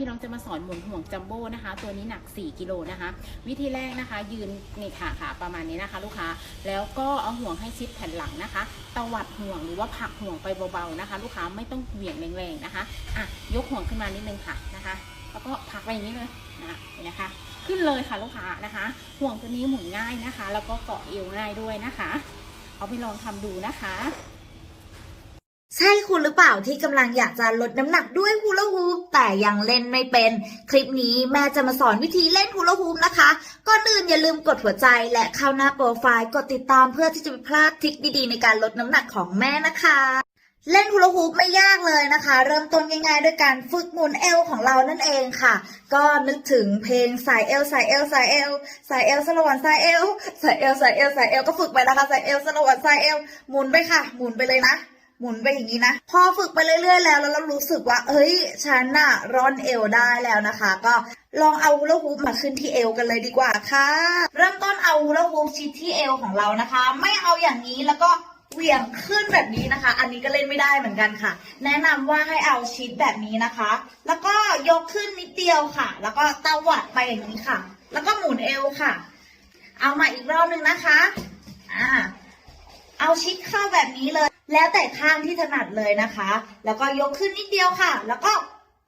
ที่น้องจะมาสอนหมุนห่วงจัมโบ้นะคะ ตัวนี้หนัก 4 กิโลนะคะ วิธีแรกนะคะ ยืนนี่ค่ะค่ะประมาณนี้นะคะ ลูกค้าแล้วก็เอาห่วงให้ชิดแผ่นหลังนะคะตวัดห่วงหรือว่าผักห่วงไปเบาๆนะคะ ลูกค้าไม่ต้องเหวี่ยงแรงๆนะคะอะยกห่วงขึ้นมานิดนึงค่ะนะคะ แล้วก็ผักไปอย่างนี้เลยนะนะคะ ขึ้นเลยค่ะลูกค้านะคะ ห่วงตัวนี้หมุนง่ายนะคะ แล้วก็เกาะเอวง่ายด้วยนะคะ เอาไปลองทำดูนะคะ ใช่คุณ เปล่าที่กำลังอยากจะลดน้ำหนักด้วยฮูลาฮูปแต่ยังเล่นไม่เป็น คลิปนี้แม่จะมาสอนวิธีเล่นฮูลาฮูปนะคะ ก่อนอื่นอย่าลืมกดหัวใจและเข้าหน้าโปรไฟล์กดติดตามเพื่อที่จะไม่พลาดทริคดีๆ ในการลดน้ำหนักของแม่นะคะเล่นฮูลาฮูปไม่ยากเลยนะคะ เริ่มต้นง่ายๆด้วยการฝึกหมุนเอวของเรานั่นเองค่ะ ก็นึกถึงเพลงสายเอวสายเอวสายเอวสายเอวสลวันสายเอวสายเอวสายเอวสายเอวก็ฝึกไปนะคะสายเอวสลวันสายเอวหมุนไปค่ะ หมุนไปเลยนะ หมุนไปอย่างนี้นะ พอฝึกไปเรื่อยๆ แล้วแล้วเรารู้สึกว่า เฮ้ย ฉันน่ะร่อนเอวได้แล้วนะคะ ก็ลองเอาฮูลาฮูปมาขึ้นที่เอวกันเลยดีกว่าค่ะ เริ่มต้นเอาฮูลาฮูปชิดที่เอวของเรานะคะ ไม่เอาอย่างนี้แล้วก็เหวี่ยงขึ้นแบบนี้นะคะ อันนี้ก็เล่นไม่ได้เหมือนกันค่ะ แนะนำว่าให้เอาชิดแบบนี้นะคะ แล้วก็ยกขึ้นนิดเดียวค่ะ แล้วก็ตวัดไปอย่างนี้ค่ะ แล้วก็หมุนเอวค่ะ เอามาอีกรอบหนึ่งนะคะ เอาชิดเข้าแบบนี้เลย แล้วแต่ข้างที่ถนัดเลยนะคะ แล้วก็ยกขึ้นนิดเดียวค่ะ แล้วก็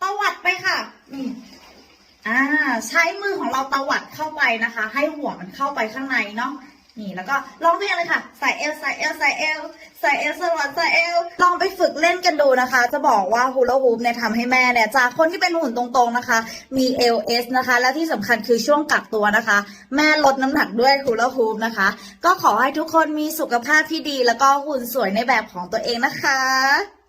ตวัดไปค่ะนี่อ่า ใช้มือของเราตวัดเข้าไปนะคะ ให้หัวมันเข้าไปข้างในเนาะ นี่แล้วก็ร้องเพลงเลยค่ะ ใส่เอลใส่เอลใส่เอลใส่เอลสวัสดใส่เอลลองไปฝึกเล่นกันดูนะคะ จะบอกว่าฮูลาฮูปเนี่ยทำให้แม่เนี่ยจากคนที่เป็นหุ่นตรงๆนะคะ มี LS นะคะ และที่สำคัญคือช่วงกักตัวนะคะ แม่ลดน้ำหนักด้วยฮูลาฮูปนะคะ ก็ขอให้ทุกคนมีสุขภาพที่ดี แล้วก็หุ่นสวยในแบบของตัวเองนะคะ